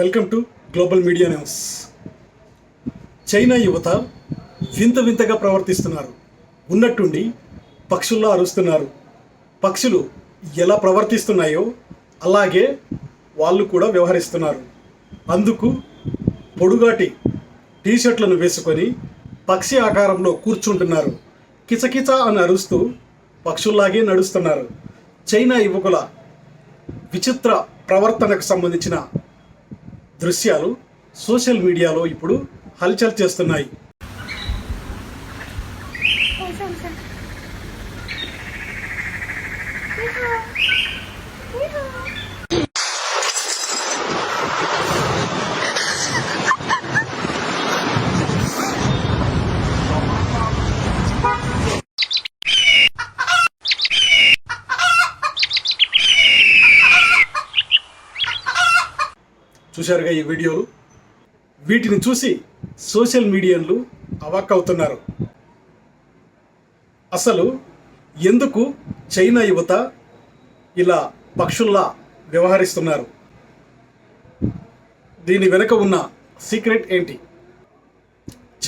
Welcome to global media news. China యువత వింత వింతగా ప్రవర్తిస్తున్నారు. ఉన్నట్టుండి పక్షుల్లా అరుస్తున్నారు. పక్షులు ఎలా ప్రవర్తిస్తున్నాయో అలాగే వాళ్ళు కూడా వ్యవహరిస్తున్నారు. అందుకు పొడుగాటి టీషర్ట్లను వేసుకొని పక్షి ఆకారంలో కూర్చుంటున్నారు. కిచకిచ అని అరుస్తూ పక్షుల్లాగే నడుస్తున్నారు. చైనా యువకుల విచిత్ర ప్రవర్తనకు సంబంధించిన దృశ్యాలు సోషల్ మీడియాలో ఇప్పుడు హల్చల్ చేస్తున్నాయి Yeah. చూశారుగా ఈ వీడియోలు? వీటిని చూసి సోషల్ మీడియాలు అవాక్ అవుతున్నారు అసలు ఎందుకు చైనా యువత ఇలా పక్షుల్లా వ్యవహరిస్తున్నారు? దీని వెనుక ఉన్న సీక్రెట్ ఏంటి?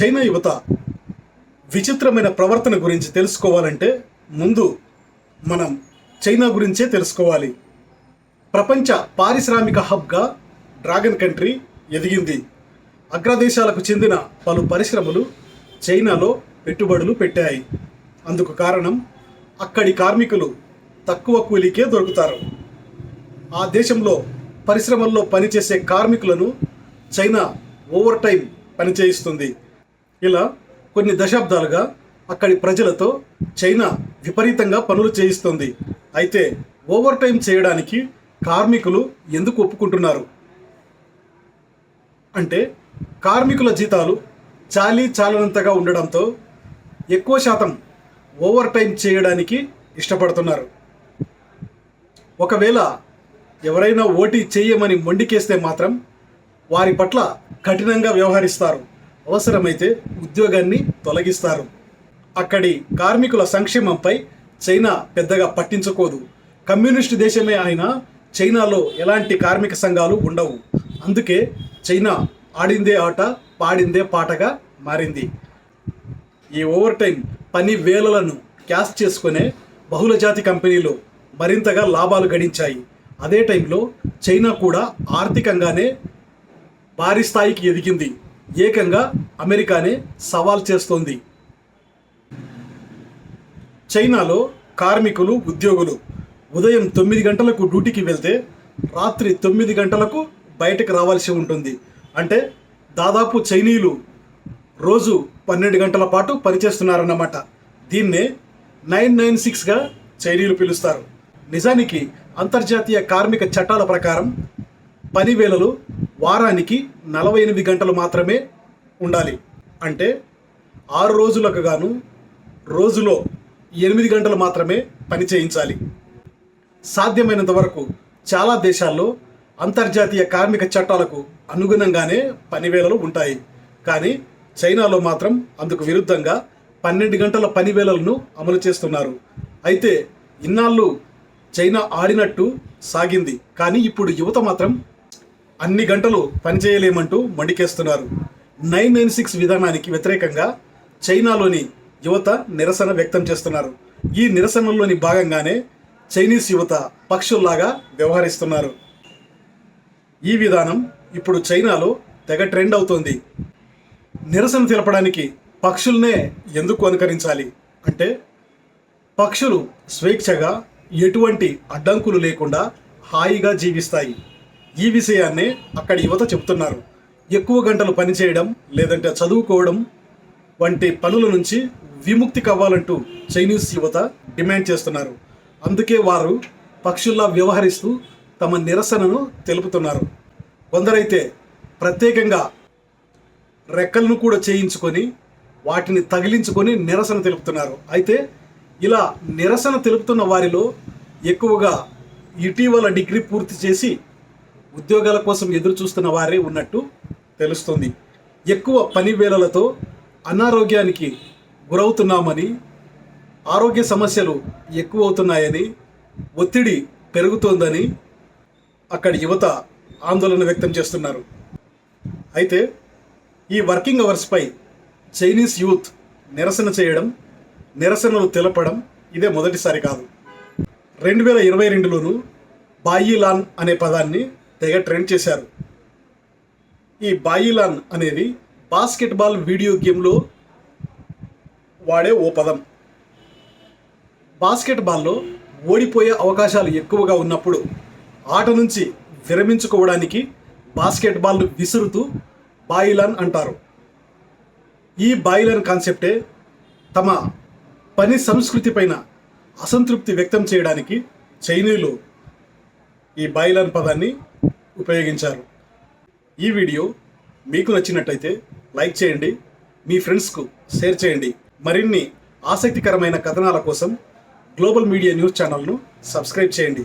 చైనా యువత విచిత్రమైన ప్రవర్తన గురించి తెలుసుకోవాలంటే ముందు మనం చైనా గురించే తెలుసుకోవాలి. ప్రపంచ పారిశ్రామిక హబ్గా డ్రాగన్ కంట్రీ ఎదిగింది. అగ్రదేశాలకు చెందిన పలు పరిశ్రమలు చైనాలో పెట్టుబడులు పెట్టాయి. అందుకు కారణం అక్కడి కార్మికులు తక్కువ కూలీకే దొరుకుతారు. ఆ దేశంలో పరిశ్రమల్లో పనిచేసే కార్మికులను చైనా ఓవర్ టైం పనిచేయిస్తుంది. ఇలా కొన్ని దశాబ్దాలుగా అక్కడి ప్రజలతో చైనా విపరీతంగా పనులు చేయిస్తుంది. అయితే ఓవర్ టైం చేయడానికి కార్మికులు ఎందుకు ఒప్పుకుంటున్నారు? అంటే కార్మికుల జీతాలు చాలీ చాలనంతగా ఉండడంతో ఎక్కువ శాతం ఓవర్ టైం చేయడానికి ఇష్టపడుతున్నారు. ఒకవేళ ఎవరైనా ఓటీ చేయమని మొండికేస్తే మాత్రం వారి పట్ల కఠినంగా వ్యవహరిస్తారు. అవసరమైతే ఉద్యోగాన్ని తొలగిస్తారు. అక్కడి కార్మికుల సంక్షేమంపై చైనా పెద్దగా పట్టించుకోదు. కమ్యూనిస్టు దేశమే అయినా చైనాలో ఎలాంటి కార్మిక సంఘాలు ఉండవు. అందుకే చైనా ఆడిందే ఆట పాడిందే పాటగా మారింది. ఈ ఓవర్ టైం పని వేలలను క్యాష్ చేసుకునే బహుళజాతి కంపెనీలు మరింతగా లాభాలు గడించాయి. అదే టైంలో చైనా కూడా ఆర్థికంగానే భారీ స్థాయికి ఎదిగింది. ఏకంగా అమెరికానే సవాల్ చేస్తోంది. చైనాలో కార్మికులు ఉద్యోగులు ఉదయం తొమ్మిది గంటలకు డ్యూటీకి వెళ్తే రాత్రి తొమ్మిది గంటలకు బయటకు రావాల్సి ఉంటుంది. అంటే దాదాపు చైనీయులు రోజు పన్నెండు గంటల పాటు పనిచేస్తున్నారన్నమాట. దీన్నే నైన్ నైన్ సిక్స్గా చైనీయులు పిలుస్తారు. నిజానికి అంతర్జాతీయ కార్మిక చట్టాల ప్రకారం పని వేళలు వారానికి నలభై ఎనిమిది గంటలు మాత్రమే ఉండాలి. అంటే ఆరు రోజులకు గాను రోజులో ఎనిమిది గంటలు మాత్రమే పని చేయించాలి. సాధ్యమైనంత వరకు చాలా దేశాల్లో అంతర్జాతీయ కార్మిక చట్టాలకు అనుగుణంగానే పనివేళలు ఉంటాయి. కానీ చైనాలో మాత్రం అందుకు విరుద్ధంగా పన్నెండు గంటల పనివేళలను అమలు చేస్తున్నారు. అయితే ఇన్నాళ్ళు చైనా ఆడినట్టు సాగింది. కానీ ఇప్పుడు యువత మాత్రం అన్ని గంటలు పనిచేయలేమంటూ మండికేస్తున్నారు. నైన్ నైన్ సిక్స్ విధానానికి వ్యతిరేకంగా చైనాలోని యువత నిరసన వ్యక్తం చేస్తున్నారు. ఈ నిరసనలోని భాగంగానే చైనీస్ యువత పక్షుల్లాగా వ్యవహరిస్తున్నారు. ఈ విధానం ఇప్పుడు చైనాలో తెగ ట్రెండ్ అవుతోంది. నిరసన తెలపడానికి పక్షుల్నే ఎందుకు అనుకరించాలి? అంటే పక్షులు స్వేచ్ఛగా ఎటువంటి అడ్డంకులు లేకుండా హాయిగా జీవిస్తాయి. ఈ విషయాన్నే అక్కడ యువత చెప్తున్నారు ఎక్కువ గంటలు పనిచేయడం లేదంటే చదువుకోవడం వంటి పనుల నుంచి విముక్తి కావాలంటూ చైనీస్ యువత డిమాండ్ చేస్తున్నారు. అందుకే వారు పక్షుల్లా వ్యవహరిస్తూ తమ నిరసనను తెలుపుతున్నారు. కొందరైతే ప్రత్యేకంగా రెక్కలను కూడా చేయించుకొని వాటిని తగిలించుకొని నిరసన తెలుపుతున్నారు. అయితే ఇలా నిరసన తెలుపుతున్న వారిలో ఎక్కువగా ఇటీవల డిగ్రీ పూర్తి చేసి ఉద్యోగాల కోసం ఎదురు చూస్తున్న వారే ఉన్నట్టు తెలుస్తుంది. ఎక్కువ పని వేళలతో అనారోగ్యానికి గురవుతున్నామని ఆరోగ్య సమస్యలు ఎక్కువ అవుతున్నాయని ఒత్తిడి పెరుగుతోందని అక్కడి యువత ఆందోళన వ్యక్తం చేస్తున్నారు. అయితే ఈ వర్కింగ్ అవర్స్పై చైనీస్ యూత్ నిరసన చేయడం నిరసనలు తెలపడం ఇదే మొదటిసారి కాదు. రెండు వేల ఇరవై రెండులోనూ బాయిలాన్ అనే పదాన్ని తెగ ట్రెండ్ చేశారు. ఈ బాయిలాన్ అనేది బాస్కెట్బాల్ వీడియో గేమ్లో వాడే ఓ పదం. బాస్కెట్బాల్లో ఓడిపోయే అవకాశాలు ఎక్కువగా ఉన్నప్పుడు ఆట నుంచి విరమించుకోవడానికి బాస్కెట్బాల్ను విసురుతూ బాయిలన్ అంటారు. ఈ బాయిలన్ కాన్సెప్టే తమ పని సంస్కృతి పైన అసంతృప్తి వ్యక్తం చేయడానికి చైనీయులు ఈ బాయిలన్ పదాన్ని ఉపయోగించారు. ఈ వీడియో మీకు నచ్చినట్టయితే లైక్ చేయండి మీ ఫ్రెండ్స్కు షేర్ చేయండి. మరిన్ని ఆసక్తికరమైన కథనాల కోసం గ్లోబల్ మీడియా న్యూస్ ఛానల్ను సబ్స్క్రైబ్ చేయండి.